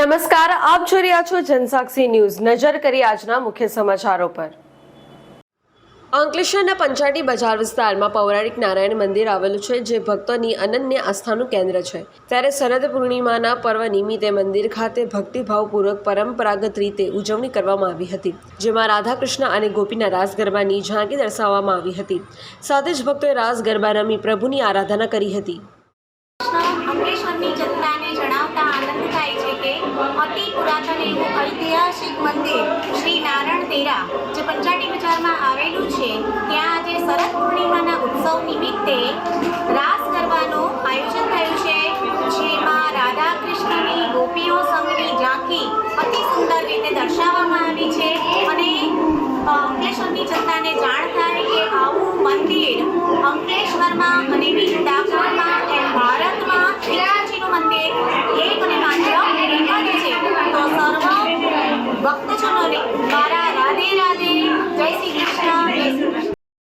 નમસ્કાર, આપ જોઈ રહ્યા છો જનસાક્ષી ન્યૂઝ. નજર કરી આજના મુખ્ય સમાચારો પર. અંકલેશ્વરના પંચાટી બજાર વિસ્તારમાં પૌરાણિક નારાયણ મંદિર આવેલું છે, જે ભક્તોની અનન્ય આસ્થાનું કેન્દ્ર છે. ત્યારે શરદ પૂર્ણિમાના પર્વ નિમિત્તે મંદિર ખાતે ભક્તિભાવપૂર્વક પરંપરાગત રીતે ઉજવણી કરવામાં આવી હતી, જેમાં રાધાકૃષ્ણ અને ગોપીના રાસ ગરબાની ઝાંકી દર્શાવવામાં આવી હતી. સાથે જ ભક્તોએ રાસ ગરબા રમી પ્રભુની આરાધના કરી હતી. અંકલેશ્વરની જનતાને જણાવતા અતિ પુરાતન એવું ઐતિહાસિક મંદિર શ્રી નારાયણ તેરા, જે પંચાટી બજારમાં આવેલું છે, ત્યાં આજે શરદ પૂર્ણિમાના ઉત્સવ નિમિત્તે રાસ ગરબાનું આયોજન થયું છે, જેમાં રાધા કૃષ્ણની ગોપીઓ સંગની ઝાંખી અતિ સુંદર રીતે દર્શાવવામાં આવી છે અને અંકલેશ્વરની જનતાને જાણ થાય કે આવું મંદિર Bye.